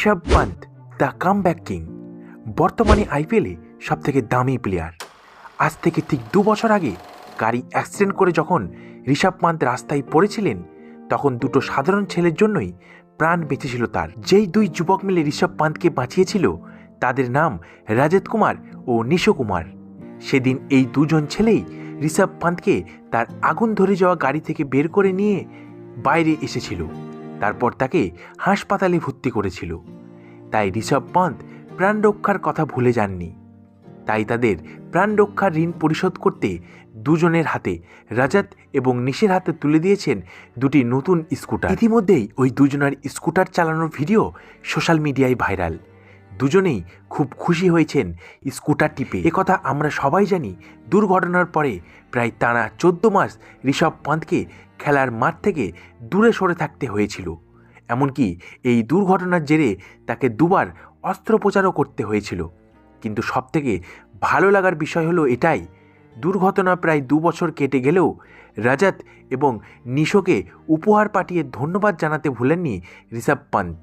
Rishabh Pant the comeback king. বর্তমানে আইপিএলে সব থেকে দামি প্লেয়ার। আজ থেকে ঠিক দু বছর আগে গাড়ি অ্যাক্সিডেন্ট করে যখন ঋষভ পান্ত রাস্তায় পড়েছিলেন, তখন দুটো সাধারণ ছেলের জন্যই প্রাণ বেঁচেছিল তার। যেই দুই যুবক মিলে ঋষভ পান্তকে বাঁচিয়েছিল, তাদের নাম রাজত কুমার ও নিশো কুমার। সেদিন এই দুজন ছেলেই ঋষভ পান্তকে তার আগুন ধরে যাওয়া গাড়ি থেকে বের করে নিয়ে বাইরে এসেছিল। তারপর তাকে হাসপাতালে ভর্তি করেছিল। তাই ঋষভ পন্থ প্রাণ রক্ষার কথা ভুলে যাননি। তাই তাদের প্রাণ রক্ষার ঋণ পরিশোধ করতে দুজনের হাতে রাজাত এবং নিশের হাতে তুলে দিয়েছেন দুটি নতুন স্কুটার। ইতিমধ্যেই ওই দুজনের স্কুটার চালানোর ভিডিও সোশ্যাল মিডিয়ায় ভাইরাল। দুজনেই খুব খুশি হয়েছেন স্কুটার টিপে। একথা আমরা সবাই জানি, দুর্ঘটনার পরে প্রায় টানা চোদ্দ মাস ঋষভ পন্থকে খেলার মাঠ থেকে দূরে সরে থাকতে হয়েছিল। এমনকি এই দুর্ঘটনার জেরে তাকে দুবার অস্ত্রোপচারও করতে হয়েছিল। কিন্তু সবথেকে ভালো লাগার বিষয় হলো এটাই, দুর্ঘটনা প্রায় দু বছর কেটে গেলেও রাজাত এবং নিশোকে উপহার পাঠিয়ে ধন্যবাদ জানাতে ভুলেননি ঋষভ পন্থ।